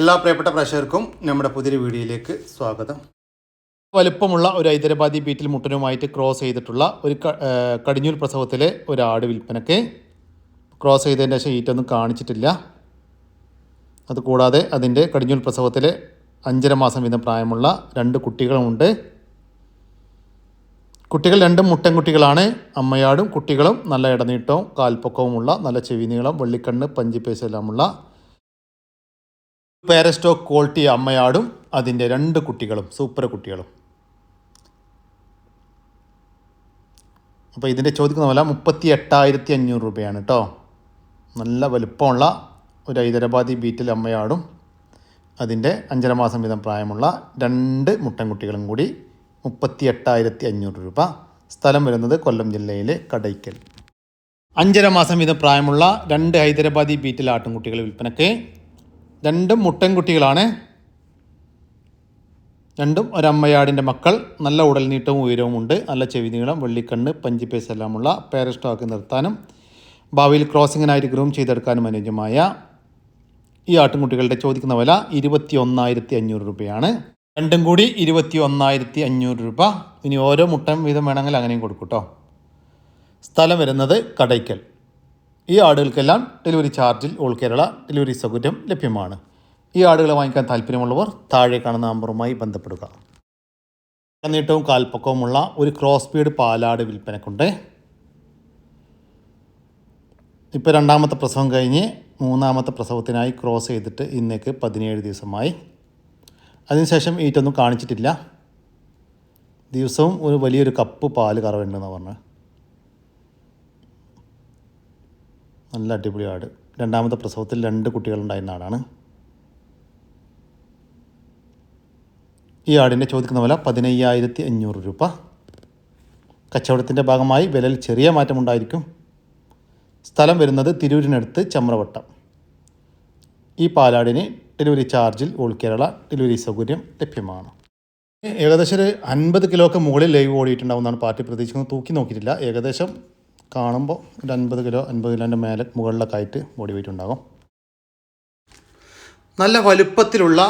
എല്ലാ പ്രിയപ്പെട്ട പ്രേക്ഷകർക്കും നമ്മുടെ പുതിയൊരു വീഡിയോയിലേക്ക് സ്വാഗതം. വലുപ്പമുള്ള ഒരു ഹൈദരാബാദി ബീറ്റിൽ മുട്ടനുമായിട്ട് ക്രോസ് ചെയ്തിട്ടുള്ള ഒരു കടിഞ്ഞൂൽ പ്രസവത്തിലെ ഒരു ആട് വിൽപ്പനയ്ക്ക് ക്രോസ് ചെയ്തതിന്റെ ശേഷം ഈറ്റൊന്നും കാണിച്ചിട്ടില്ല. അതുകൂടാതെ അതിന്റെ കടിഞ്ഞൂൽ പ്രസവത്തിലെ അഞ്ചര മാസം വീതം പ്രായമുള്ള രണ്ട് കുട്ടികളുമുണ്ട്. കുട്ടികൾ രണ്ടും മുട്ടൻകുട്ടികളാണ്. അമ്മയാടും കുട്ടികളും നല്ല ഇടനീട്ടവും കാൽപ്പൊക്കവുമുള്ള നല്ല ചെവി നീളം വെള്ളിക്കണ്ണ് പഞ്ചിപ്പേസ് പാരസ്റ്റോക്ക് ക്വാളിറ്റി അമ്മയാടും അതിന്റെ രണ്ട് കുട്ടികളും സൂപ്പർ കുട്ടികളും. അപ്പോൾ ഇതിന്റെ ചോദിക്കുന്ന വില മുപ്പത്തി എട്ടായിരത്തി അഞ്ഞൂറ് രൂപയാണ് കേട്ടോ. നല്ല വലുപ്പമുള്ള ഒരു ഹൈദരാബാദി ബീറ്റിൽ അമ്മയാടും അതിന്റെ അഞ്ചര മാസം വീതം പ്രായമുള്ള രണ്ട് മുട്ടൻകുട്ടികളും കൂടി മുപ്പത്തി എട്ടായിരത്തി അഞ്ഞൂറ് രൂപ. സ്ഥലം വരുന്നത് കൊല്ലം ജില്ലയിലെ കടയ്ക്കൽ. അഞ്ചര മാസം വീതം പ്രായമുള്ള രണ്ട് ഹൈദരാബാദി ബീറ്റിൽ ആട്ടിൻകുട്ടികൾ വിൽപ്പനയ്ക്ക് രണ്ടും മുട്ടൻ കുട്ടികളാണ്. രണ്ടും ഒരമ്മയാടിന്റെ മക്കൾ. നല്ല ഉടൽ നീട്ടവും ഉയരവും ഉണ്ട്. നല്ല ചെവി നീളം വെള്ളിക്കണ്ണ് പഞ്ചിപ്പേസ് എല്ലാമുള്ള പേരസ്റ്റോക്ക് നിർത്താനും ഭാവിയിൽ ക്രോസിങ്ങിനായിട്ട് ഗ്രൂം ചെയ്തെടുക്കാനും അനുയോജ്യമായ ഈ ആട്ടിൻകുട്ടികളുടെ ചോദിക്കുന്ന വില ഇരുപത്തി ഒന്നായിരത്തി അഞ്ഞൂറ് രൂപയാണ്. രണ്ടും കൂടി ഇരുപത്തി ഒന്നായിരത്തി അഞ്ഞൂറ് രൂപ. ഇനി ഓരോ മുട്ടം വീതം വേണമെങ്കിൽ അങ്ങനെയും കൊടുക്കും കേട്ടോ സ്ഥലം വരുന്നത് കടയ്ക്കൽ. ഈ ആടുകൾക്കെല്ലാം ഡെലിവറി ചാർജിൽ ഓൾ കേരള ഡെലിവറി സൗകര്യം ലഭ്യമാണ്. ഈ ആടുകളെ വാങ്ങിക്കാൻ താല്പര്യമുള്ളവർ താഴെ കാണുന്ന നമ്പറുമായി ബന്ധപ്പെടുക. നീട്ടവും കാൽപ്പക്കവുമുള്ള ഒരു ക്രോസ് ബീഡ് പാലാട് വിൽപ്പനക്കുണ്ട്. ഇപ്പോൾ രണ്ടാമത്തെ പ്രസവം കഴിഞ്ഞ് മൂന്നാമത്തെ പ്രസവത്തിനായി ക്രോസ് ചെയ്തിട്ട് ഇന്നേക്ക് പതിനേഴ് ദിവസമായി. അതിനുശേഷം ഈറ്റൊന്നും കാണിച്ചിട്ടില്ല. ദിവസവും ഒരു വലിയൊരു കപ്പ് പാൽ കറവുണ്ടെന്ന് പറഞ്ഞത് നല്ല അടിപൊളി ആട്. രണ്ടാമത്തെ പ്രസവത്തിൽ രണ്ട് കുട്ടികളുണ്ടായിരുന്ന ആടാണ് ഈ ആടിന്റെ ചോദിക്കുന്ന വില പതിനയ്യായിരത്തി അഞ്ഞൂറ് രൂപ. കച്ചവടത്തിന്റെ ഭാഗമായി വിലയിൽ ചെറിയ മാറ്റമുണ്ടായിരിക്കും സ്ഥലം വരുന്നത് തിരൂരിനടുത്ത് ചമ്രവട്ടം. ഈ പാലാടിന് ഡെലിവറി ചാർജിൽ ഓൾ കേരള ഡെലിവറി സൗകര്യം ലഭ്യമാണ്. ഏകദേശം ഒരു അൻപത് കിലോക്ക് മുകളിൽ ലൈവ് ഓടിയിട്ടുണ്ടാവുമെന്നാണ് പാർട്ടി പ്രതീക്ഷിക്കുന്നത്. തൂക്കി നോക്കിയിട്ടില്ല. ഏകദേശം കാണുമ്പോൾ ഒരു അൻപത് കിലോ അൻപത് കിലോന്റെ മേലെ മുകളിലൊക്കെ ആയിട്ട് ബോഡി വെയിറ്റ് ഉണ്ടാകും. നല്ല വലുപ്പത്തിലുള്ള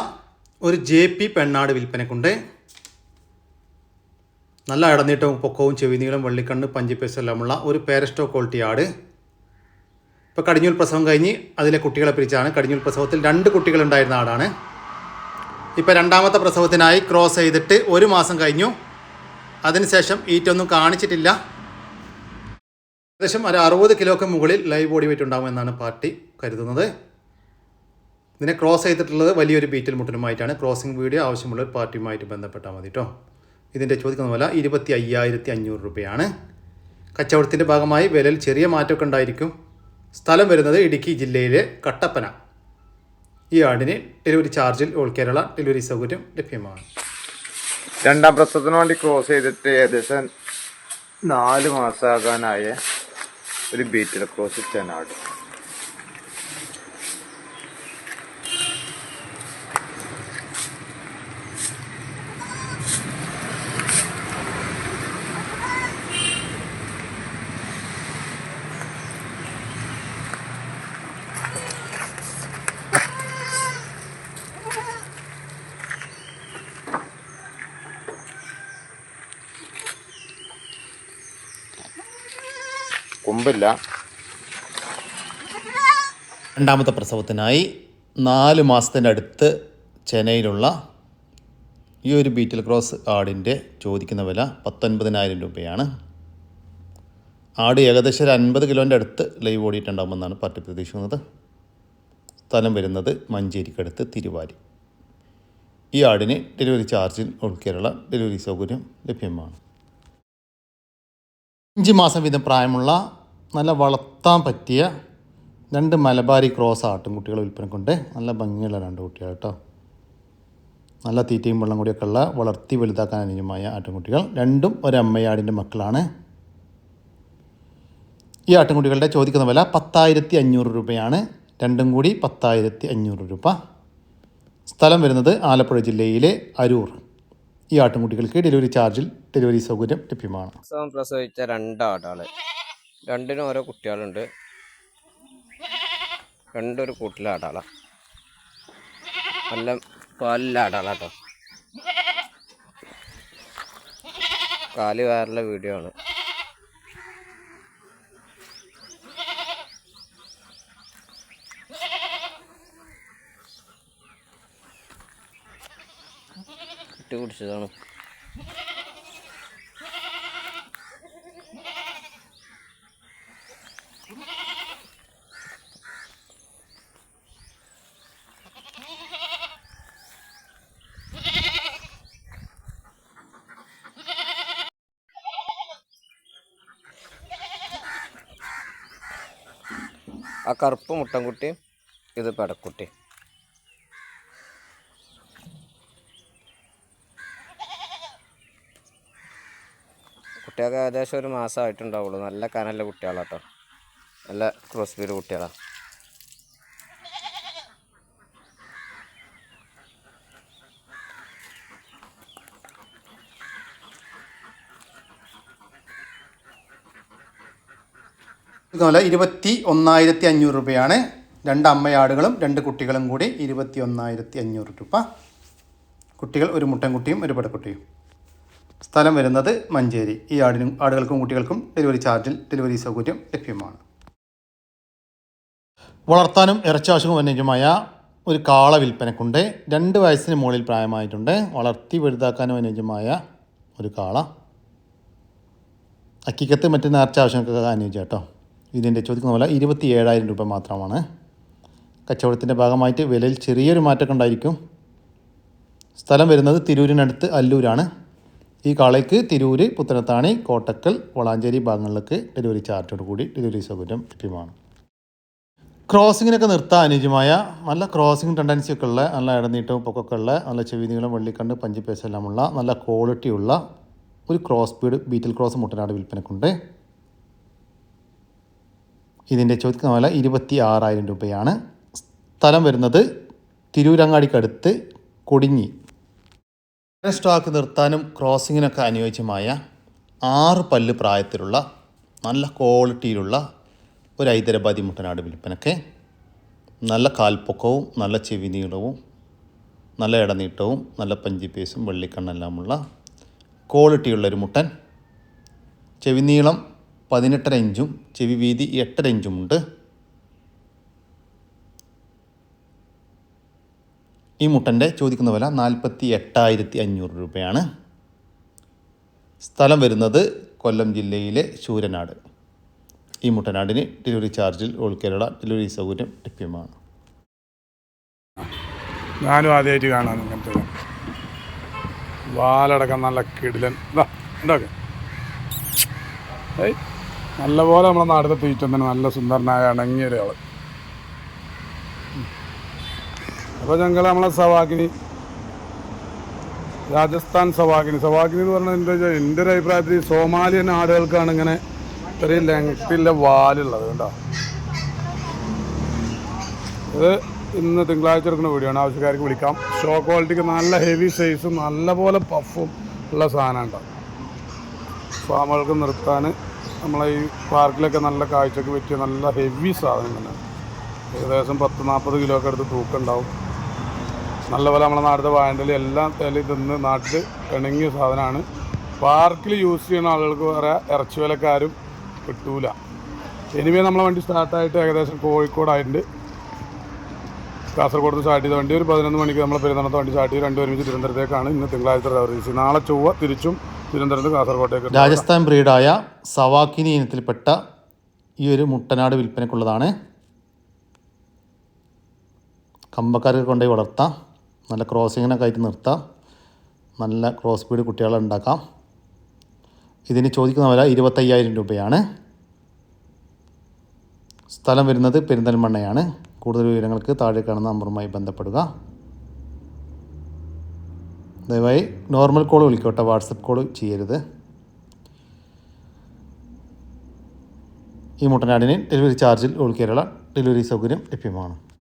ഒരു ജെ പി പെണ്ണാട് വിൽപ്പനക്കുണ്ട്. നല്ല ഇടനീട്ടവും പൊക്കവും ചെവിനീളം വെള്ളിക്കണ്ണ് പഞ്ചിപ്പേസ് എല്ലാമുള്ള ഒരു പേരസ്റ്റോ ക്വാളിറ്റി ആട്. ഇപ്പോൾ കടിഞ്ഞൂൽ പ്രസവം കഴിഞ്ഞ് അതിലെ കുട്ടികളെ പിരിച്ചാണ്. കടിഞ്ഞൂൽ പ്രസവത്തിൽ രണ്ട് കുട്ടികളുണ്ടായിരുന്ന ആടാണ്. ഇപ്പോൾ രണ്ടാമത്തെ പ്രസവത്തിനായി ക്രോസ് ചെയ്തിട്ട് ഒരു മാസം കഴിഞ്ഞു. അതിനുശേഷം ഈറ്റൊന്നും കാണിച്ചിട്ടില്ല. ഏകദേശം ഒരു അറുപത് കിലോക്ക് മുകളിൽ ലൈവ് ബോഡി വെയിറ്റ് ഉണ്ടാകുമെന്നാണ് പാർട്ടി കരുതുന്നത്. ഇതിനെ ക്രോസ് ചെയ്തിട്ടുള്ളത് വലിയൊരു ബീറ്റിൽ മുട്ടനുമായിട്ടാണ്. ക്രോസിംഗ് വീഡിയോ ആവശ്യമുള്ള ഒരു പാർട്ടിയുമായിട്ട് ബന്ധപ്പെട്ടാൽ മതി കേട്ടോ ഇതിന്റെ ചോദിക്കുന്ന വില ഇരുപത്തി അയ്യായിരത്തി അഞ്ഞൂറ് രൂപയാണ്. കച്ചവടത്തിന്റെ ഭാഗമായി വിലയിൽ ചെറിയ മാറ്റമൊക്കെ ഉണ്ടായിരിക്കും. സ്ഥലം വരുന്നത് ഇടുക്കി ജില്ലയിലെ കട്ടപ്പന. ഈ ആടിന് ഡെലിവറി ചാർജിൽ ഓൾ കേരള ഡെലിവറി സൗകര്യം ലഭ്യമാണ്. രണ്ടാം പ്രസവത്തിന് വേണ്ടി ക്രോസ് ചെയ്തിട്ട് ഏകദേശം നാല് മാസമാകാനായ. ഒരു ബീറ്റിൽ ക്രോസ് ചെനാട് കൊമ്പില്ല. രണ്ടാമത്തെ പ്രസവത്തിനായി നാല് മാസത്തിന്റെ അടുത്ത് ചെന്നൈയിലുള്ള ഈ ഒരു ബീറ്റിൽ ക്രോസ് ആടിന്റെ ചോദിക്കുന്ന വില പത്തൊൻപതിനായിരം രൂപയാണ്. ആട് ഏകദേശം ഒരു അൻപത് കിലോന്റെ അടുത്ത് ലൈവ് ഓടിയിട്ടുണ്ടാകുമെന്നാണ് പാർട്ടി പ്രതീക്ഷിക്കുന്നത്. സ്ഥലം വരുന്നത് മഞ്ചേരിക്കടുത്ത് തിരുവാരി. ഈ ആടിന് ഡെലിവറി ചാർജിൽ ഉൾക്കേരള കേരള ഡെലിവറി സൗകര്യം ലഭ്യമാണ്. അഞ്ച് മാസം വീതം പ്രായമുള്ള നല്ല വളർത്താൻ പറ്റിയ രണ്ട് മലബാരി ക്രോസ് ആട്ടിൻകുട്ടികൾ വിൽപ്പനക്കുണ്ട് നല്ല ഭംഗിയുള്ള രണ്ട് കുട്ടികൾ കേട്ടോ. നല്ല തീറ്റയും വെള്ളം കൂടിയൊക്കെ ഉള്ള വളർത്തി വലുതാക്കാൻ അനുയോജ്യമായ ആട്ടുംകുട്ടികൾ. രണ്ടും ഒരമ്മയാടിന്റെ മക്കളാണ്. ഈ ആട്ടുംകുട്ടികളുടെ ചോദിക്കുന്ന വില പത്തായിരത്തി അഞ്ഞൂറ് രൂപയാണ്. രണ്ടും കൂടി പത്തായിരത്തി അഞ്ഞൂറ് രൂപ. സ്ഥലം വരുന്നത് ആലപ്പുഴ ജില്ലയിലെ അരൂർ. ഈ ആട്ടിൻകുട്ടികൾക്ക് ഡെലിവറി ചാർജിൽ ഡെലിവറി സൗകര്യം ലഭ്യമാണ്. പ്രസവിച്ച രണ്ടാടാൾ. രണ്ടിനും ഓരോ കുട്ടികളുണ്ട്. രണ്ടൊരു കൂട്ടിലെ ആടാളാണ് നല്ല പാലിലെ ആടാളാട്ടോ കാൽ വേറെ വീഡിയോ ആണ്. ഇട്ട് കുടിച്ചതാണ്. ആ കറുപ്പ് മുട്ടൻകുട്ടി ഇത് പെടക്കുട്ടി. കുട്ടികൾക്ക് ഏകദേശം ഒരു മാസമായിട്ടുണ്ടാവുള്ളൂ. നല്ല കനല്ല കുട്ടികളാട്ടോ. നല്ല ക്രോസ് ബീഡ് കുട്ടികളാണ് ഇരുപത്തി ഒന്നായിരത്തി അഞ്ഞൂറ് രൂപയാണ്. രണ്ട് അമ്മയാടുകളും രണ്ട് കുട്ടികളും കൂടി ഇരുപത്തി ഒന്നായിരത്തി അഞ്ഞൂറ് രൂപ. കുട്ടികൾ ഒരു മുട്ടൻകുട്ടിയും ഒരു പടക്കുട്ടിയും സ്ഥലം വരുന്നത് മഞ്ചേരി. ഈ ആടിനും ആടുകൾക്കും കുട്ടികൾക്കും ഡെലിവറി ചാർജിൽ ഡെലിവറി സൗകര്യം ലഭ്യമാണ്. വളർത്താനും ഇറച്ചാവശ്യവും അനുയോജ്യമായ ഒരു കാള വിൽപ്പനക്കുണ്ട്. രണ്ട് വയസ്സിന് മുകളിൽ പ്രായമായിട്ടുണ്ട്. വളർത്തി വലുതാക്കാനും അനുയോജ്യമായ ഒരു കാള. അക്കിക്കത്ത് മറ്റ് നേർച്ച ആവശ്യങ്ങൾക്കൊക്കെ അനുയോജ്യം കേട്ടോ ഇതിന്റെ ചോദിക്കുന്ന പോലെ ഇരുപത്തി ഏഴായിരം രൂപ മാത്രമാണ്. കച്ചവടത്തിന്റെ ഭാഗമായിട്ട് വിലയിൽ ചെറിയൊരു മാറ്റമൊക്കെ ഉണ്ടായിരിക്കും. സ്ഥലം വരുന്നത് തിരൂരിനടുത്ത് അല്ലൂരാണ്. ഈ കാളയ്ക്ക് തിരൂര് പുത്തനത്താണി കോട്ടക്കൽ വളാഞ്ചേരി ഭാഗങ്ങളിലേക്ക് ഡെലിവറി ചാർജോട് കൂടി ഡെലിവറി സൗകര്യം ലഭ്യമാണ്. ക്രോസിങ്ങിനൊക്കെ നിർത്താൻ അനുയോജ്യമായ നല്ല ക്രോസിങ് ടെൻഡൻസി ഒക്കെ ഉള്ള നല്ല ഇടനീട്ടവും പൊക്കൊക്കെ ഉള്ള നല്ല ചെവിനീളം വെള്ളിക്കണ്ട് ഉള്ള നല്ല ക്വാളിറ്റിയുള്ള ഒരു ക്രോസ് ബീഡ് ബീറ്റിൽ ക്രോസ് മുട്ടനാട് വിൽപ്പനക്കുണ്ട്. ഇതിന്റെ ചോദിക്കുന്ന വില ഇരുപത്തി ആറായിരം രൂപയാണ്. സ്ഥലം വരുന്നത് തിരൂരങ്ങാടിക്കടുത്ത് കൊടിഞ്ഞി സ്റ്റോക്ക് നിർത്താനും ക്രോസിങ്ങിനൊക്കെ അനുയോജ്യമായ ആറ് പല്ല് പ്രായത്തിലുള്ള നല്ല ക്വാളിറ്റിയിലുള്ള ഒരു ഹൈദരാബാദി മുട്ടനാട് വിൽപ്പനക്ക് നല്ല കാൽപ്പൊക്കവും നല്ല ചെവി നീളവും നല്ല ഇടനീട്ടവും നല്ല പഞ്ചി പീസും വെള്ളിക്കണ്ണെല്ലാമുള്ള ക്വാളിറ്റിയുള്ള ഒരു മുട്ടൻ. ചെവി നീളം പതിനെട്ടര ഇഞ്ചും ചെവി വീതി എട്ടര ഇഞ്ചുമുണ്ട്. ഈ മുട്ടന്റെ ചോദിക്കുന്ന വില നാൽപ്പത്തി എട്ടായിരത്തി അഞ്ഞൂറ് രൂപയാണ്. സ്ഥലം വരുന്നത് കൊല്ലം ജില്ലയിലെ ശൂരനാട്. ഈ മുട്ടനാടിന് ഡെലിവറി ചാർജിൽ ഓൾ കേരള ഡെലിവറി സൗകര്യം ലഭ്യമാണ്. ഞാനും ആദ്യമായിട്ട് കാണാൻ ഇങ്ങനത്തെ വാലടക്കം നല്ല കിടിലൻ ഇതാ ഉണ്ടാക്കെ ഏയ് നല്ല പോലെ നമ്മളെ നാട്ടിലെ തീറ്റം നല്ല സുന്ദരനായ അണങ്ങിയൊരാൾ അപ്പോൾ ഞങ്ങൾ നമ്മളെ സവാഗിനി രാജസ്ഥാൻ സവാഗിനി. സവാഗിനി എന്ന് പറഞ്ഞാൽ എന്റെ വെച്ചാൽ എന്റെ ഒരു അഭിപ്രായത്തിൽ സോമാലിയൻ ആടുകൾക്കാണ് ഇങ്ങനെ ഇത്രയും ലെങ്ത്തില്ല വാലുള്ളത് കേട്ടോ ഇത് ഇന്ന് തിങ്കളാഴ്ച എടുക്കുന്ന വീഡിയോ ആണ്. ആവശ്യക്കാർക്ക് വിളിക്കാം. ഷോ ക്വാളിറ്റിക്ക് നല്ല ഹെവി സൈസും നല്ല പോലെ പഫും ഉള്ള സാധനം ഉണ്ടാവും ഫാമുകൾക്ക് നിർത്താൻ നമ്മളെ ഈ പാർക്കിലൊക്കെ നല്ല കാഴ്ചക്ക് പറ്റിയ നല്ല ഹെവി സാധനം തന്നെ ഏകദേശം പത്ത് നാൽപ്പത് കിലോ ഒക്കെ അടുത്ത് തൂക്കം ഉണ്ടാവും. നല്ലപോലെ നമ്മുടെ നാട്ടിലെ വാഴണ്ടൽ എല്ലാം തലി തിന്ന് നാട്ടിൽ ഇണങ്ങിയ സാധനമാണ്. പാർക്കിൽ യൂസ് ചെയ്യുന്ന ആളുകൾക്ക് വേറെ ഇറച്ചി വിലക്കാരും കിട്ടൂല. എനിവേ നമ്മളെ വണ്ടി സ്റ്റാർട്ടായിട്ട് ഏകദേശം കോഴിക്കോടായിട്ടുണ്ട്. കാസർഗോഡ് സ്റ്റാർട്ട് ചെയ്ത വണ്ടി ഒരു പതിനൊന്ന് മണിക്ക് നമ്മൾ പെരുന്നാളത്തെ വണ്ടി സ്റ്റാർട്ട് ചെയ്ത് രണ്ടുപേരും തിരുവനന്തപുരത്തേക്കാണ് ഇന്ന് തിങ്കളാഴ്ച സർവീസ് നാളെ ചൊവ്വ തിരിച്ചും തിരുവനന്തപുരത്ത് കാസർഗോട്ടേക്ക് രാജസ്ഥാൻ ബ്രീഡായ സവാക്കിനി ഇനത്തിൽപ്പെട്ട ഈ ഒരു മുട്ടനാട് വിൽപ്പനക്കുള്ളതാണ് കമ്പക്കാർക്ക് കൊണ്ടുപോയി വളർത്താം. നല്ല ക്രോസിങ്ങിനൊക്കെ ആയിട്ട് നിർത്താം. നല്ല ക്രോസ് സ്പീഡ് കുട്ടികളെ ഉണ്ടാക്കാം. ഇതിന് ചോദിക്കുന്ന വില ഇരുപത്തയ്യായിരം രൂപയാണ്. സ്ഥലം വരുന്നത് പെരിന്തൽമണ്ണയാണ്. കൂടുതൽ വിവരങ്ങൾക്ക് താഴെ കാണുന്ന നമ്പറുമായി ബന്ധപ്പെടുക. ദയവായി നോർമൽ കോൾ വിളിക്കോട്ടെ വാട്സപ്പ് കോൾ ചെയ്യരുത്. ഈ മുട്ടനാടിന് ഡെലിവറി ചാർജിൽ ഓൾ കേരള ഡെലിവറി സൗകര്യം ലഭ്യമാണ്.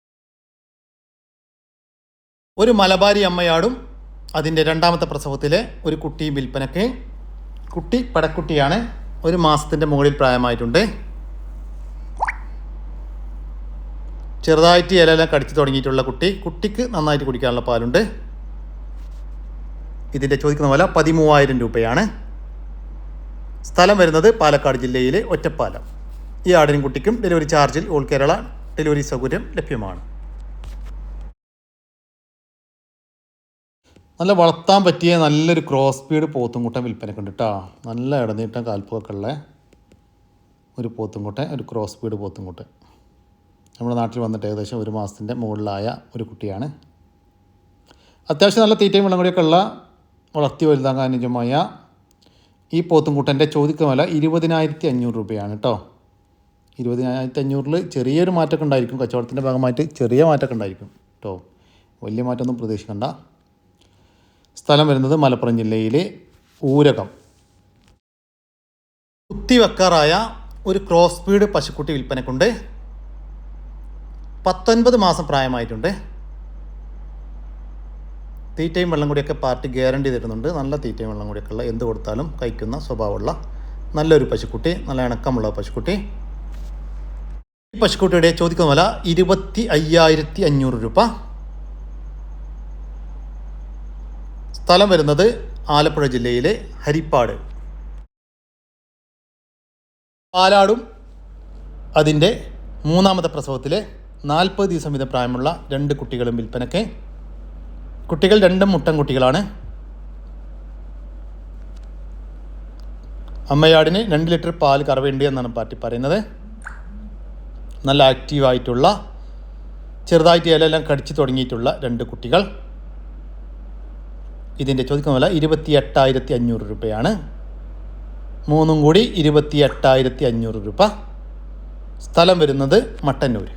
ഒരു മലബാരി അമ്മയാടും അതിന്റെ രണ്ടാമത്തെ പ്രസവത്തിലെ ഒരു കുട്ടിയും വിൽപ്പനയ്ക്ക്. കുട്ടി പടക്കുട്ടിയാണ്. ഒരു മാസത്തിന്റെ മുകളിൽ പ്രായമായിട്ടുണ്ട്. ചെറുതായിട്ട് ഇലയെല്ലാം കടിച്ചു തുടങ്ങിയിട്ടുള്ള കുട്ടി. കുട്ടിക്ക് നന്നായിട്ട് കുടിക്കാനുള്ള പാലുണ്ട്. ഇതിന്റെ ചോദിക്കുന്ന പോലെ പതിമൂവായിരം രൂപയാണ്. സ്ഥലം വരുന്നത് പാലക്കാട് ജില്ലയിലെ ഒറ്റപ്പാലം. ഈ ആടിനും കുട്ടിക്കും ഡെലിവറി ചാർജിൽ ഓൾ കേരള ഡെലിവറി സൗകര്യം ലഭ്യമാണ്. നല്ല വളർത്താൻ പറ്റിയ നല്ലൊരു ക്രോസ് സ്പീഡ് പോത്തുംകുട്ടൻ വിൽപ്പനയ്ക്ക് ഉണ്ട് കേട്ടോ നല്ല ഇടനീട്ടം കാൽപ്പൊക്കെ ഉള്ള ഒരു പോത്തുംകുട്ടൻ ഒരു ക്രോസ് സ്പീഡ് പോത്തുംകുട്ടൻ. നമ്മുടെ നാട്ടിൽ വന്നിട്ട് ഏകദേശം ഒരു മാസത്തിന്റെ മുകളിലായ ഒരു കുട്ടിയാണ്. അത്യാവശ്യം നല്ല തീറ്റയും വെള്ളം കൂടിയൊക്കെ ഉള്ള വളർത്തി വലുതാകാൻ അനുജമായ ഈ പോത്തുംകുട്ടന്റെ ചോദിക്കുന്ന വില ഇരുപതിനായിരത്തി അഞ്ഞൂറ് രൂപയാണ് കേട്ടോ ഇരുപതിനായിരത്തി അഞ്ഞൂറിൽ ചെറിയൊരു മാറ്റമൊക്കെ ഉണ്ടായിരിക്കും. കച്ചവടത്തിന്റെ ഭാഗമായിട്ട് ചെറിയ മാറ്റമൊക്കെ ഉണ്ടായിരിക്കും കേട്ടോ വലിയ മാറ്റമൊന്നും പ്രതീക്ഷിക്കണ്ട. സ്ഥലം വരുന്നത് മലപ്പുറം ജില്ലയിലെ ഊരകം. കുത്തിവെക്കാറായ ഒരു ക്രോസ് സ്പീഡ് പശുക്കുട്ടി വിൽപ്പനക്കുണ്ട്. പത്തൊൻപത് മാസം പ്രായമായിട്ടുണ്ട്. തീറ്റയും വെള്ളം കൂടിയൊക്കെ പാർട്ടി ഗ്യാരണ്ടി തരുന്നുണ്ട്. നല്ല തീറ്റയും വെള്ളം കൂടിയൊക്കെ ഉള്ള എന്ത് കൊടുത്താലും കഴിക്കുന്ന സ്വഭാവമുള്ള നല്ലൊരു പശുക്കുട്ടി നല്ല ഇണക്കമുള്ള പശുക്കുട്ടി. ഈ പശുക്കുട്ടിയുടെ ചോദിക്കുന്ന വില ഇരുപത്തി അയ്യായിരത്തി അഞ്ഞൂറ് രൂപ. സ്ഥലം വരുന്നത് ആലപ്പുഴ ജില്ലയിലെ ഹരിപ്പാട്. പാലാടും അതിന്റെ മൂന്നാമത്തെ പ്രസവത്തിലെ നാൽപ്പത് ദിവസം വീതം പ്രായമുള്ള രണ്ട് കുട്ടികളും വിൽപ്പനയ്ക്ക്. കുട്ടികൾ രണ്ടും മുട്ടൻ കുട്ടികളാണ്. അമ്മയാടിന് രണ്ട് ലിറ്റർ പാൽ കറവേണ്ടി എന്നാണ് പാർട്ടി പറയുന്നത്. നല്ല ആക്റ്റീവായിട്ടുള്ള ചെറുതായിട്ട് ഇലയെല്ലാം കടിച്ചു തുടങ്ങിയിട്ടുള്ള രണ്ട് കുട്ടികൾ. ഇതിന്റെ ചോദിക്കുന്ന വില ഇരുപത്തി എട്ടായിരത്തി അഞ്ഞൂറ് രൂപയാണ്. മൂന്നും കൂടി ഇരുപത്തി എട്ടായിരത്തി അഞ്ഞൂറ് രൂപ. സ്ഥലം വരുന്നത് മട്ടന്നൂർ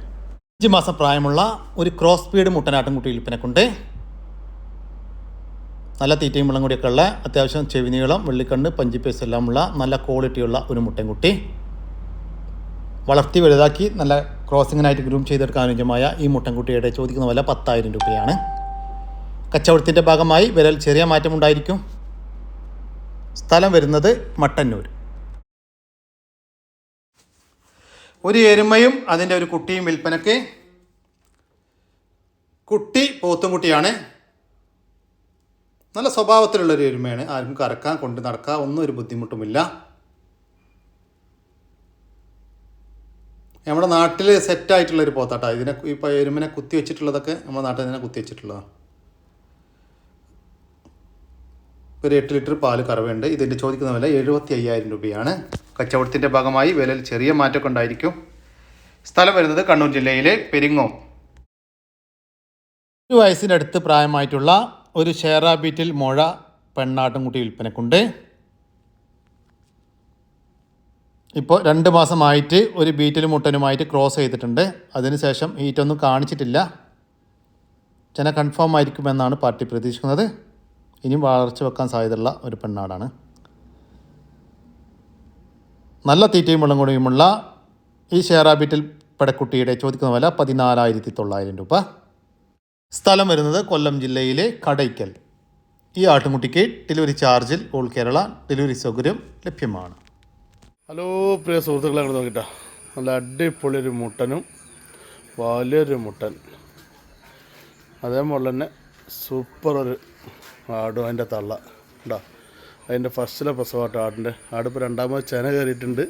അഞ്ച് മാസം പ്രായമുള്ള ഒരു ക്രോസ് സ്പീഡ് മുട്ടനാട്ടിൻകുട്ടി വിൽപ്പനക്കുണ്ട് നല്ല തീറ്റയും വെള്ളം കൂടിയൊക്കെ ഉള്ള അത്യാവശ്യം ചെവിനീളം വെള്ളിക്കണ്ണ് പഞ്ചിപ്പേസ് എല്ലാം ഉള്ള നല്ല ക്വാളിറ്റിയുള്ള ഒരു മുട്ടൻകുട്ടി. വളർത്തി വലുതാക്കി നല്ല ക്രോസിങ്ങിനായിട്ട് ഗ്രൂം ചെയ്തെടുക്കാൻ അനുയോജ്യമായ ഈ മുട്ടൻകുട്ടിയുടെ ചോദിക്കുന്ന വില പത്തായിരം രൂപയാണ്. കച്ചവടത്തിന്റെ ഭാഗമായി വിരൽ ചെറിയ മാറ്റമുണ്ടായിരിക്കും. സ്ഥലം വരുന്നത് മട്ടന്നൂർ. ഒരു എരുമയും അതിന്റെ ഒരു കുട്ടിയും വിൽപ്പനയ്ക്ക് കുട്ടി പോത്തുംകുട്ടിയാണ്. നല്ല സ്വഭാവത്തിലുള്ളൊരു എരുമയാണ്. ആരും കറക്കാൻ കൊണ്ട് നടക്കാൻ ഒന്നും ഒരു ബുദ്ധിമുട്ടുമില്ല. നമ്മുടെ നാട്ടിൽ സെറ്റായിട്ടുള്ളൊരു പോത്താട്ടാ. ഇതിനെ ഇപ്പോൾ എരുമനെ കുത്തി വെച്ചിട്ടുള്ളതൊക്കെ നമ്മുടെ നാട്ടിൽ ഇതിനെ കുത്തി വെച്ചിട്ടുള്ളതാണ് ഒരു എട്ട് ലിറ്റർ പാൽ കറവുണ്ട് ഇതിന്റെ ചോദിക്കുന്ന വില എഴുപത്തി അയ്യായിരം രൂപയാണ്. കച്ചവടത്തിന്റെ ഭാഗമായി വിലയിൽ ചെറിയ മാറ്റമൊക്കെ ഉണ്ടായിരിക്കും. സ്ഥലം വരുന്നത് കണ്ണൂർ ജില്ലയിലെ പെരിങ്ങോം. ഒരു വയസ്സിനടുത്ത് പ്രായമായിട്ടുള്ള ഒരു ഷെയറാബീറ്റിൽ ബീറ്റിൽ മുഴ പെണ്ണാട്ടുംകുട്ടി വിൽപ്പനക്കുണ്ട്. ഇപ്പോൾ രണ്ട് മാസമായിട്ട് ഒരു ബീറ്റിൽ മുട്ടനുമായിട്ട് ക്രോസ് ചെയ്തിട്ടുണ്ട്. അതിനുശേഷം ഹീറ്റൊന്നും കാണിച്ചിട്ടില്ല. ജന കൺഫേം ആയിരിക്കുമെന്നാണ് പാർട്ടി പ്രതീക്ഷിക്കുന്നത്. ഇനിയും വളർച്ച വെക്കാൻ സാധ്യതയുള്ള ഒരു പെണ്ണാടാണ്. നല്ല തീറ്റയും വെള്ളം കൂടിയുമുള്ള ഈ ഷെയറാബിറ്റിൽ പെടക്കുട്ടിയുടെ ചോദിക്കുന്ന വില പതിനാലായിരത്തി തൊള്ളായിരം രൂപ. സ്ഥലം വരുന്നത് കൊല്ലം ജില്ലയിലെ കടയ്ക്കൽ. ഈ ആട്ടുംകുട്ടിക്ക് ഡെലിവറി ചാർജിൽ ഓൾ കേരള ഡെലിവറി സൗകര്യം ലഭ്യമാണ്. ഹലോ പ്രിയ സുഹൃത്തുക്കളെ അങ്ങോട്ട് നോക്കിട്ടാ. നല്ല അടിപൊളി ഒരു മുട്ടനും വലിയൊരു മുട്ടൻ. അതേപോലെ തന്നെ സൂപ്പർ ഒരു ആടും അതിന്റെ തള്ള. ഉണ്ടോ അതിന്റെ ഫസ്റ്റിലെ പ്രസവമായിട്ട് ആടിന്റെ. ആടിപ്പോൾ രണ്ടാമത് ചെന കയറിയിട്ടുണ്ട്.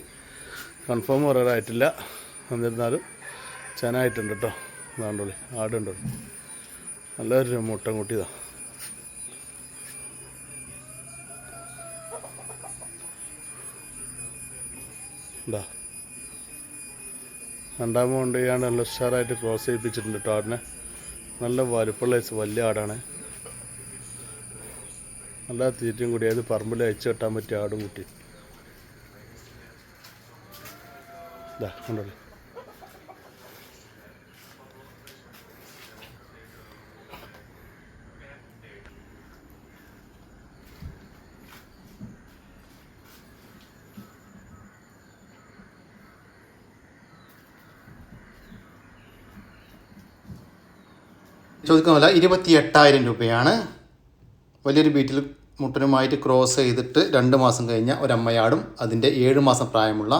കൺഫേം പറയാനായിട്ടില്ല. എന്നിരുന്നാലും ചെന ആയിട്ടുണ്ട് കേട്ടോ. അതാണ്ടോളി ആടുണ്ട്. നല്ലൊരു മുട്ടൻ കുട്ടിയതാ. എന്താ രണ്ടാമത് കൊണ്ട് ഞാൻ നല്ല ഉഷാറായിട്ട് ക്രോസ് ചെയ്യിപ്പിച്ചിട്ടുണ്ട് കേട്ടോ ആടിനെ. നല്ല വലുപ്പുള്ള വലിയ ആടാണ്. നല്ല തീറ്റയും കൂടി ഏത് പറമ്പിൽ അയച്ചു കെട്ടാൻ പറ്റിയ ആടും കുട്ടി. ഇതാ കണ്ടോളൂ ചോദിക്കുന്ന വില ഇരുപത്തി എട്ടായിരം രൂപയാണ്. വലിയൊരു ബീറ്റിൽ മുട്ടനുമായിട്ട് ക്രോസ് ചെയ്തിട്ട് രണ്ട് മാസം കഴിഞ്ഞ ഒരമ്മയാടും അതിന്റെ ഏഴ് മാസം പ്രായമുള്ള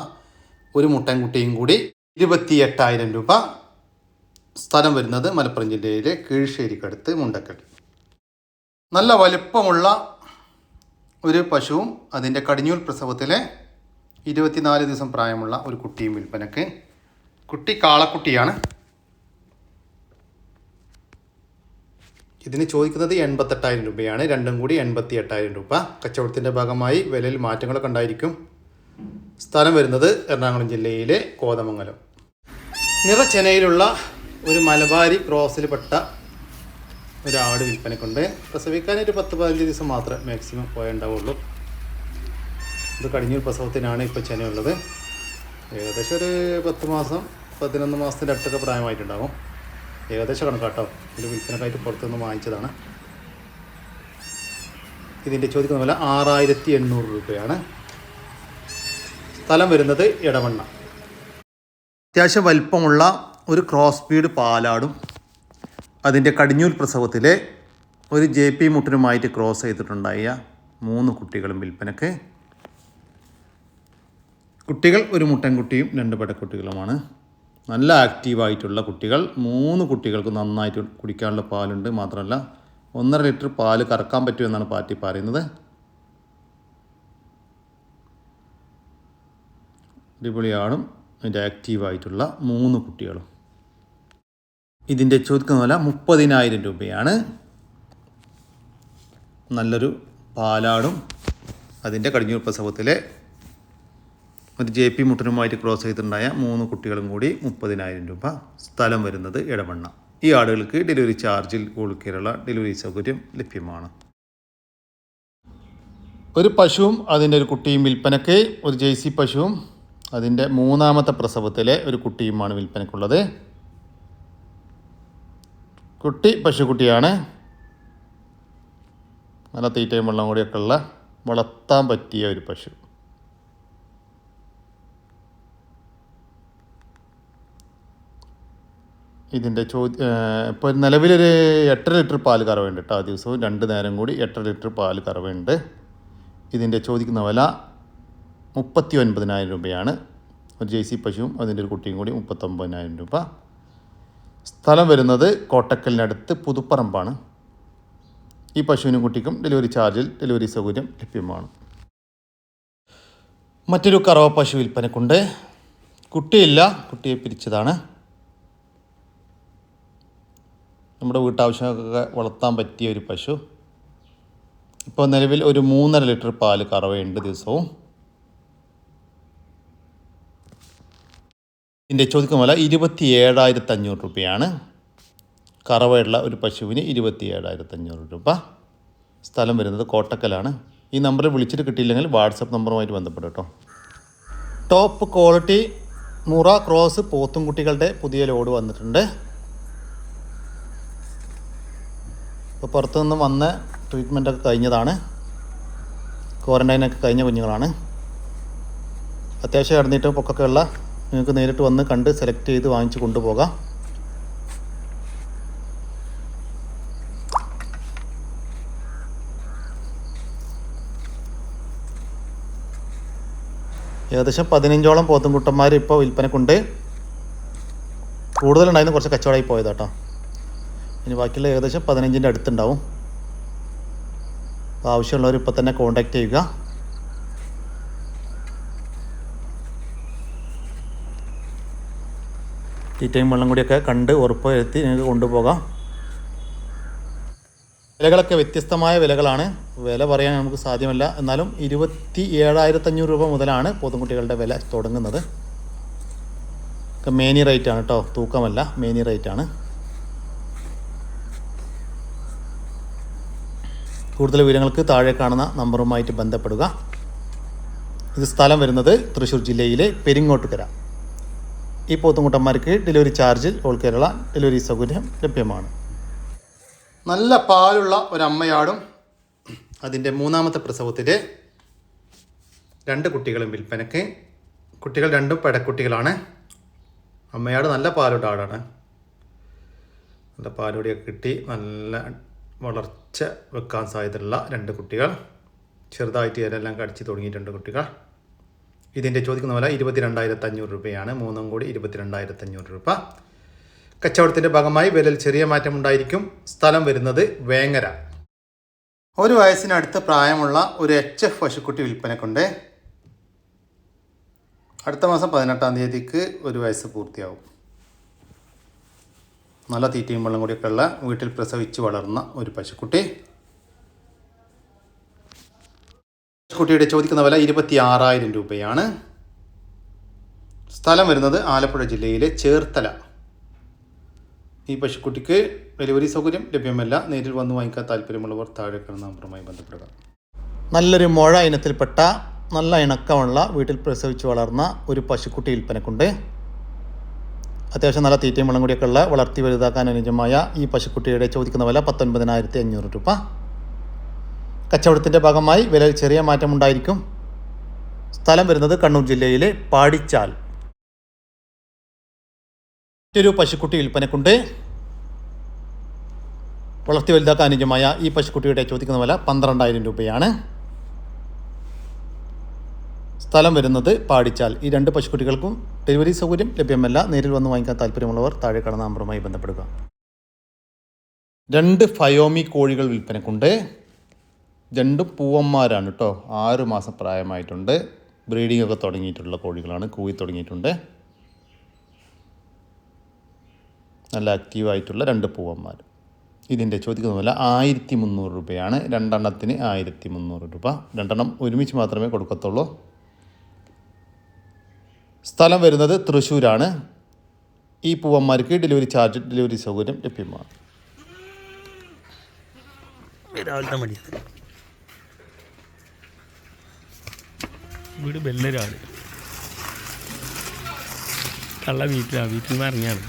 ഒരു മുട്ടൻകുട്ടിയും കൂടി ഇരുപത്തി എട്ടായിരം രൂപ സ്ഥലം വരുന്നത് മലപ്പുറം ജില്ലയിലെ കീഴ്ശ്ശേരിക്കടുത്ത് മുണ്ടക്കൽ. നല്ല വലിപ്പമുള്ള ഒരു പശുവും അതിന്റെ കടിഞ്ഞൂൽ പ്രസവത്തിലെ ഇരുപത്തിനാല് ദിവസം പ്രായമുള്ള ഒരു കുട്ടിയും വിൽപ്പനക്ക് കുട്ടി കാളക്കുട്ടിയാണ്. ഇതിന് ചോദിക്കുന്നത് എൺപത്തെട്ടായിരം രൂപയാണ്. രണ്ടും കൂടി എൺപത്തി എട്ടായിരം രൂപ. കച്ചവടത്തിന്റെ ഭാഗമായി വിലയിൽ മാറ്റങ്ങളൊക്കെ ഉണ്ടായിരിക്കും. സ്ഥലം വരുന്നത് എറണാകുളം ജില്ലയിലെ കോതമംഗലം. നിറച്ചെനയിലുള്ള ഒരു മലബാരി ക്രോസിൽപ്പെട്ട ഒരു ആട് വിൽപ്പനക്കുണ്ട്. പ്രസവിക്കാൻ ഒരു പത്ത് പതിനഞ്ച് ദിവസം മാത്രമേ മാക്സിമം പോയുണ്ടാവുള്ളൂ ഇത് കടിഞ്ഞൂർ പ്രസവത്തിനാണ് ഇപ്പോൾ ചെനയുള്ളത്. ഏകദേശം ഒരു പത്ത് മാസം പതിനൊന്ന് മാസത്തിന്റെ അടുത്തൊക്കെ പ്രായമായിട്ടുണ്ടാകും ഏകദേശം കണക്കാട്ടോ ഇത് വിൽപ്പനക്കായിട്ട് പുറത്തുനിന്ന് വാങ്ങിച്ചതാണ്. ഇതിന്റെ ചോദിക്കുന്ന വില ആറായിരത്തി എണ്ണൂറ് രൂപയാണ്. സ്ഥലം വരുന്നത് ഇടവണ്ണ അത്യാവശ്യം വലിപ്പമുള്ള ഒരു ക്രോസ് സ്പീഡ് പാലാടും അതിന്റെ കടിഞ്ഞൂൽ പ്രസവത്തിലെ ഒരു ജെ പി മുട്ടിനുമായിട്ട് ക്രോസ് ചെയ്തിട്ടുണ്ടായ മൂന്ന് കുട്ടികളും വിൽപ്പനക്ക്. കുട്ടികൾ ഒരു മുട്ടൻകുട്ടിയും രണ്ട് പെടക്കുട്ടികളുമാണ് നല്ല ആക്റ്റീവായിട്ടുള്ള കുട്ടികൾ മൂന്ന് കുട്ടികൾക്ക് നന്നായിട്ട് കുടിക്കാനുള്ള പാലുണ്ട് മാത്രമല്ല ഒന്നര ലിറ്റർ പാൽ കറക്കാൻ പറ്റുമെന്നാണ് പാറ്റി പറയുന്നത്. അടിപൊളിയാണ്. അതിന്റെ ആക്റ്റീവായിട്ടുള്ള മൂന്ന് കുട്ടികളും. ഇതിന്റെ ചോദിക്കുന്ന വില മുപ്പതിനായിരം രൂപയാണ്. നല്ലൊരു പാലാടും അതിന്റെ കടിഞ്ഞൂർ പ്രസവത്തിലെ ഒരു ജെ പി മുട്ടനുമായിട്ട് ക്രോസ് ചെയ്തിട്ടുണ്ടായ മൂന്ന് കുട്ടികളും കൂടി മുപ്പതിനായിരം രൂപ സ്ഥലം വരുന്നത് ഇടവണ്ണ ഈ ആടുകൾക്ക് ഡെലിവറി ചാർജിൽ ഉൾക്കേറുള്ള ഡെലിവറി സൗകര്യം ലഭ്യമാണ്. ഒരു പശുവും അതിന്റെ ഒരു കുട്ടിയും വിൽപ്പനയ്ക്ക് ഒരു ജേഴ്സി പശുവും അതിന്റെ മൂന്നാമത്തെ പ്രസവത്തിലെ ഒരു കുട്ടിയുമാണ് വിൽപ്പനയ്ക്കുള്ളത്. കുട്ടി പശുക്കുട്ടിയാണ് നല്ല തീറ്റയും വെള്ളം കൂടിയൊക്കെ ഉള്ള വളർത്താൻ പറ്റിയ ഒരു പശു. ഇതിന്റെ ചോദ്യ ഇപ്പോൾ നിലവിലൊരു എട്ടര ലിറ്റർ പാൽ കറവുണ്ട് കേട്ടോ ആ ദിവസവും. രണ്ട് നേരം കൂടി എട്ടര ലിറ്റർ പാൽ കറവുണ്ട് ഇതിന്റെ ചോദിക്കുന്ന വില മുപ്പത്തി ഒൻപതിനായിരം രൂപയാണ്. ഒരു ജെ സി പശുവും അതിന്റെ ഒരു കുട്ടിയും കൂടി മുപ്പത്തൊമ്പതിനായിരം രൂപ. സ്ഥലം വരുന്നത് കോട്ടക്കലിനടുത്ത് പുതുപ്പറമ്പാണ്. ഈ പശുവിനും കുട്ടിക്കും ഡെലിവറി ചാർജിൽ ഡെലിവറി സൗകര്യം ലഭ്യമാണ്. മറ്റൊരു കറവ പശു വിൽപ്പനക്കുണ്ട്. കുട്ടിയില്ല കുട്ടിയെ പിരിച്ചതാണ്. നമ്മുടെ വീട്ടാവശ്യങ്ങൾക്കൊക്കെ വളർത്താൻ പറ്റിയ ഒരു പശു. ഇപ്പോൾ നിലവിൽ ഒരു മൂന്നര ലിറ്റർ പാൽ കറവയുണ്ട് ദിവസവും. ഇതിന്റെ ചോദ്യം വില ഇരുപത്തി ഏഴായിരത്തി അഞ്ഞൂറ് രൂപയാണ്. കറവയുള്ള ഒരു പശുവിന് ഇരുപത്തി ഏഴായിരത്തി അഞ്ഞൂറ് രൂപ. സ്ഥലം വരുന്നത് കോട്ടക്കലാണ്. ഈ നമ്പറിൽ വിളിച്ചിട്ട് കിട്ടിയില്ലെങ്കിൽ വാട്സപ്പ് നമ്പറുമായിട്ട് ബന്ധപ്പെടും കേട്ടോ. ടോപ്പ് ക്വാളിറ്റി മുറ ക്രോസ് പോത്തുംകുട്ടികളുടെ പുതിയ ലോഡ് വന്നിട്ടുണ്ട്. ഇപ്പോൾ പുറത്തു നിന്ന് വന്ന ട്രീറ്റ്മെന്റൊക്കെ കഴിഞ്ഞതാണ്. ക്വാറന്റൈനൊക്കെ കഴിഞ്ഞ കുഞ്ഞുങ്ങളാണ്. അത്യാവശ്യം ഇടന്നിട്ട് പൊക്കൊക്കെ ഉള്ള നിങ്ങൾക്ക് നേരിട്ട് വന്ന് കണ്ട് സെലക്ട് ചെയ്ത് വാങ്ങിച്ച് കൊണ്ടുപോകാം. ഏകദേശം പതിനഞ്ചോളം പോത്തുംകുട്ടന്മാർ ഇപ്പോൾ വിൽപ്പനക്കുണ്ട്. കൂടുതലുണ്ടായിരുന്നു കുറച്ച് കച്ചവടമായി പോയതാട്ടോ. ഇനി ബാക്കിയുള്ള ഏകദേശം പതിനഞ്ചിന്റെ അടുത്തുണ്ടാവും. അപ്പോൾ ആവശ്യമുള്ളവർ ഇപ്പോൾ തന്നെ കോൺടാക്റ്റ് ചെയ്യുക. തീറ്റയും വെള്ളം കൂടിയൊക്കെ കണ്ട് ഉറപ്പ് വരുത്തി നിങ്ങൾക്ക് കൊണ്ടുപോകാം. വിലകളൊക്കെ വ്യത്യസ്തമായ വിലകളാണ്. വില പറയാൻ നമുക്ക് സാധ്യമല്ല. എന്നാലും ഇരുപത്തി ഏഴായിരത്തഞ്ഞൂറ് രൂപ മുതലാണ് പോത്തുംകുട്ടികളുടെ വില തുടങ്ങുന്നത്. മേനി റേറ്റ് ആണ് കേട്ടോ. തൂക്കമല്ല മേനി റേറ്റ് ആണ്. കൂടുതൽ വിവരങ്ങൾക്ക് താഴെ കാണുന്ന നമ്പറുമായിട്ട് ബന്ധപ്പെടുക. ഇത് സ്ഥലം വരുന്നത് തൃശ്ശൂർ ജില്ലയിലെ പെരിങ്ങോട്ടുകര. ഈ പോത്തുംകുട്ടന്മാർക്ക് ഡെലിവറി ചാർജിൽ ഓൾ കേരള ഡെലിവറി സൗകര്യം ലഭ്യമാണ്. നല്ല പാലുള്ള ഒരമ്മയാടും അതിന്റെ മൂന്നാമത്തെ പ്രസവത്തിൽ രണ്ട് കുട്ടികളും വിൽപ്പനയ്ക്ക്. കുട്ടികൾ രണ്ടും പെടക്കുട്ടികളാണ്. അമ്മയാട് നല്ല പാലുടാടാണ് നല്ല പാലുടിയൊക്കെ കിട്ടി നല്ല വളർച്ച വെക്കാൻ സാധ്യതയുള്ള രണ്ട് കുട്ടികൾ. ചെറുതായിട്ട് ഇതെല്ലാം കടിച്ച് തുടങ്ങിയിട്ടുണ്ട് കുട്ടികൾ. ഇതിന്റെ ചോദിക്കുന്ന വില ഇരുപത്തി രണ്ടായിരത്തി അഞ്ഞൂറ് രൂപയാണ്. മൂന്നും കൂടി ഇരുപത്തി രണ്ടായിരത്തി അഞ്ഞൂറ് രൂപ. കച്ചവടത്തിന്റെ ഭാഗമായി വിലയിൽ ചെറിയ മാറ്റം ഉണ്ടായിരിക്കും. സ്ഥലം വരുന്നത് വേങ്ങര. ഒരു വയസ്സിനടുത്ത് പ്രായമുള്ള ഒരു എച്ച് എഫ് പശുക്കുട്ടി വിൽപ്പനക്കുണ്ട്. അടുത്ത മാസം പതിനെട്ടാം തീയതിക്ക് ഒരു വയസ്സ് പൂർത്തിയാവും. നല്ല തീറ്റയും വെള്ളം കൂടിയൊക്കെ ഉള്ള വീട്ടിൽ പ്രസവിച്ച് വളർന്ന ഒരു പശുക്കുട്ടി. പശുക്കുട്ടിയുടെ ചോദിക്കുന്ന വില ഇരുപത്തി ആറായിരം രൂപയാണ്. സ്ഥലം വരുന്നത് ആലപ്പുഴ ജില്ലയിലെ ചേർത്തല. ഈ പശുക്കുട്ടിക്ക് ഡെലിവറി സൗകര്യം ലഭ്യമല്ല. നേരിൽ വന്ന് വാങ്ങിക്കാൻ താല്പര്യമുള്ളവർ താഴെ കിടന്ന നമ്പറുമായി ബന്ധപ്പെടുക. നല്ലൊരു മുഴ ഇനത്തിൽപ്പെട്ട നല്ല ഇണക്കമുള്ള വീട്ടിൽ പ്രസവിച്ച് വളർന്ന ഒരു പശുക്കുട്ടി വിൽപ്പനക്കുണ്ട്. അത്യാവശ്യം നല്ല തീറ്റയും വെള്ളം കൂടിയൊക്കെ ഉള്ള വളർത്തി വലുതാക്കാൻ അനുയോജ്യമായ ഈ പശുക്കുട്ടിയുടെ ചോദിക്കുന്ന വില പത്തൊൻപതിനായിരത്തി അഞ്ഞൂറ് രൂപ. കച്ചവടത്തിന്റെ ഭാഗമായി വിലയിൽ ചെറിയ മാറ്റമുണ്ടായിരിക്കും സ്ഥലം വരുന്നത് കണ്ണൂർ ജില്ലയിലെ പാടിച്ചാൽ. മറ്റൊരു പശുക്കുട്ടി വിൽപ്പനക്കുണ്ട്. വളർത്തി വലുതാക്കാൻ അനുയോജ്യമായ ഈ പശുക്കുട്ടിയുടെ ചോദിക്കുന്ന വില പന്ത്രണ്ടായിരം രൂപയാണ്. സ്ഥലം വരുന്നത് പാടിച്ചാൽ. ഈ രണ്ട് പശുക്കുട്ടികൾക്കും ഡെലിവറി സൗകര്യം ലഭ്യമല്ല. നേരിൽ വന്ന് വാങ്ങിക്കാൻ താല്പര്യമുള്ളവർ താഴെ കടന്ന നമ്പറുമായി ബന്ധപ്പെടുക. രണ്ട് ഫയോമി കോഴികൾ വിൽപ്പനക്കുണ്ട്. രണ്ട് പൂവന്മാരാണ് കേട്ടോ ആറ് മാസം പ്രായമായിട്ടുണ്ട്. ബ്രീഡിംഗ് ഒക്കെ തുടങ്ങിയിട്ടുള്ള കോഴികളാണ്. കൂവി തുടങ്ങിയിട്ടുണ്ട്. നല്ല ആക്റ്റീവായിട്ടുള്ള രണ്ട് പൂവന്മാർ. ഇതിന്റെ ചോദിക്കുന്ന വില ആയിരത്തി മുന്നൂറ് രൂപയാണ്. രണ്ടെണ്ണത്തിന് ആയിരത്തി മുന്നൂറ് രൂപ. രണ്ടെണ്ണം ഒരുമിച്ച് മാത്രമേ കൊടുക്കത്തുള്ളൂ. സ്ഥലം വരുന്നത് തൃശ്ശൂരാണ്. ഈ പൂവന്മാർക്ക് ഡെലിവറി ചാർജ് ഡെലിവറി സൗകര്യം ലഭ്യമാണ്. വീട് ബെല്ലരാണ്. കള്ള വീട്ടിലാണ് വീട്ടിൽ നിന്ന് ഇറങ്ങിയാണ്.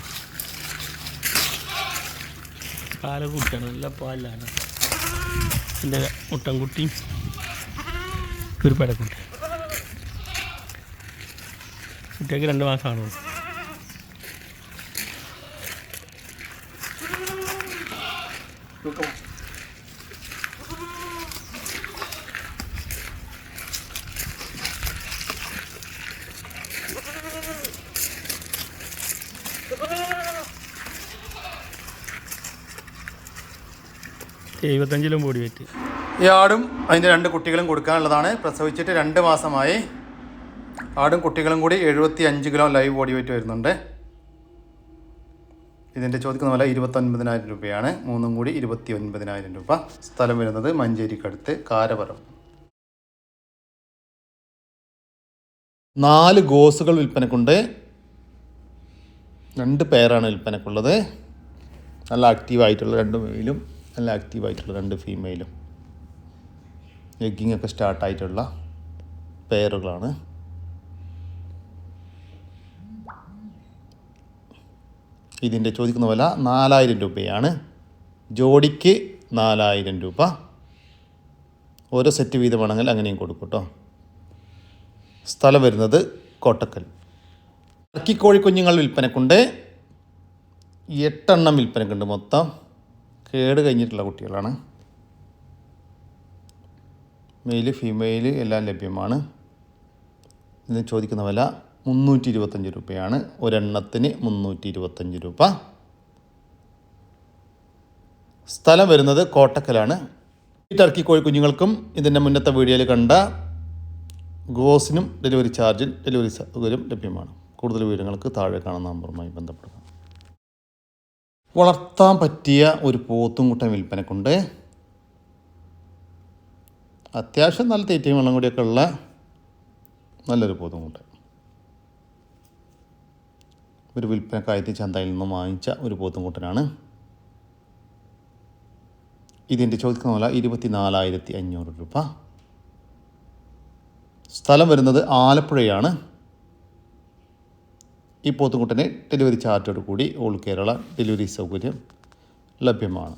പാല കുട്ടിയാണ് നല്ല പാലാണ്. എന്റെ മുട്ടൻകുട്ടിയും ഒരു പടക്കുട്ടി കുട്ടിയൊക്കെ രണ്ട് മാസമാണ് എഴുപത്തഞ്ചിലും ബോഡി വെയിറ്റ്. ഈ ആടും അതിന്റെ രണ്ട് കുട്ടികളും കൊടുക്കാനുള്ളതാണ്. പ്രസവിച്ചിട്ട് രണ്ട് മാസമായി. ആടും കുട്ടികളും കൂടി എഴുപത്തി അഞ്ച് കിലോ ലൈവ് ബോഡി വെയിറ്റ് വരുന്നുണ്ട്. ഇതിന്റെ ചോദിക്കുന്ന വില ഇരുപത്തൊൻപതിനായിരം രൂപയാണ്. മൂന്നും കൂടി ഇരുപത്തി ഒൻപതിനായിരം രൂപ. സ്ഥലം വരുന്നത് മഞ്ചേരിക്കടുത്ത് കാരപുരം നാല് ഗോസുകൾ വിൽപ്പനക്കുണ്ട്. രണ്ട് പേരാണ് വിൽപ്പനക്കുള്ളത്. നല്ല ആക്റ്റീവായിട്ടുള്ള രണ്ട് മെയിലും നല്ല ആക്റ്റീവായിട്ടുള്ള രണ്ട് ഫീമെയിലും എഗ്ഗിങ്ങൊക്കെ സ്റ്റാർട്ടായിട്ടുള്ള പെയറുകളാണ് ഇതിന്റെ ചോദിക്കുന്ന വില നാലായിരം രൂപയാണ്. ജോഡിക്ക് നാലായിരം രൂപ. ഓരോ സെറ്റ് വീതം വേണമെങ്കിൽ അങ്ങനെയും കൊടുക്കും കേട്ടോ സ്ഥലം വരുന്നത് കോട്ടക്കൽ. ഇറക്കിക്കോഴി കുഞ്ഞുങ്ങൾ വിൽപ്പനക്കുണ്ട്. എട്ടെണ്ണം വിൽപ്പനക്കുണ്ട് മൊത്തം. കേട് കഴിഞ്ഞിട്ടുള്ള കുട്ടികളാണ്. മെയിൽ ഫീമെയിൽ എല്ലാം ലഭ്യമാണ്. ഇതിന് ചോദിക്കുന്ന വില മുന്നൂറ്റി ഇരുപത്തഞ്ച് രൂപയാണ്. ഒരെണ്ണത്തിന് മുന്നൂറ്റി ഇരുപത്തഞ്ച് രൂപ. സ്ഥലം വരുന്നത് കോട്ടക്കലാണ്. ഈ ടർക്കി കോഴി കുഞ്ഞുങ്ങൾക്കും ഇതിന്റെ മുന്നത്തെ വീഡിയോയിൽ കണ്ട ഗോസിനും ഡെലിവറി ചാർജിൽ ഡെലിവറി സൗകര്യം ലഭ്യമാണ്. കൂടുതൽ വിവരങ്ങൾക്ക് താഴെ കാണുന്ന നമ്പറുമായി ബന്ധപ്പെടുക. വളർത്താൻ പറ്റിയ ഒരു പോത്തും കുട്ടൻ വിൽപ്പനക്കുണ്ട്. അത്യാവശ്യം നല്ല തീറ്റയും വെള്ളം കൂടിയൊക്കെ ഉള്ള നല്ലൊരു പോത്തും കുട്ടൻ ഒരു വിൽപ്പനക്കായത്തി ചന്തയിൽ നിന്നും വാങ്ങിച്ച ഒരു പോത്തുംകൂട്ടനാണ് ഇതിന്റെ ചോദിക്കുന്ന പോലെ ഇരുപത്തി നാലായിരത്തി അഞ്ഞൂറ് രൂപ. സ്ഥലം വരുന്നത് ആലപ്പുഴയാണ്. ഈ പോത്തുംകുട്ടന് ഡെലിവറി ചാർജോട് കൂടി ഓൾ കേരള ഡെലിവറി സൗകര്യം ലഭ്യമാണ്.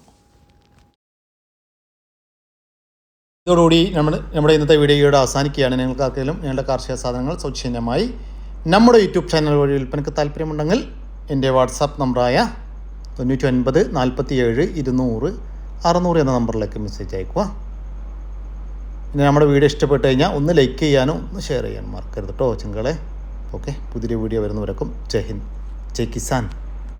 ഇതോടുകൂടി നമ്മുടെ നമ്മുടെ ഇന്നത്തെ വീഡിയോയുടെ അവസാനിക്കുകയാണ്. നിങ്ങൾക്ക് ആർക്കെങ്കിലും ഞങ്ങളുടെ കാർഷിക സാധനങ്ങൾ സൗജന്യമായി നമ്മുടെ യൂട്യൂബ് ചാനൽ വഴി വിൽപ്പനക്ക് താല്പര്യമുണ്ടെങ്കിൽ എന്റെ വാട്സാപ്പ് നമ്പറായ തൊണ്ണൂറ്റി ഒൻപത് നാൽപ്പത്തി ഏഴ് ഇരുന്നൂറ് അറുന്നൂറ് എന്ന നമ്പറിലേക്ക് മെസ്സേജ് അയക്കുക പിന്നെ നമ്മുടെ വീഡിയോ ഇഷ്ടപ്പെട്ട് കഴിഞ്ഞാൽ ഒന്ന് ലൈക്ക് ചെയ്യാനും ഒന്ന് ഷെയർ ചെയ്യാനും മറക്കരുത് കേട്ടോ ചെങ്കളെ. ഓക്കെ പുതിയ വീഡിയോ വരുന്നവരക്കും. ജയ് ഹിന്ദ്. ജയ് കിസാൻ.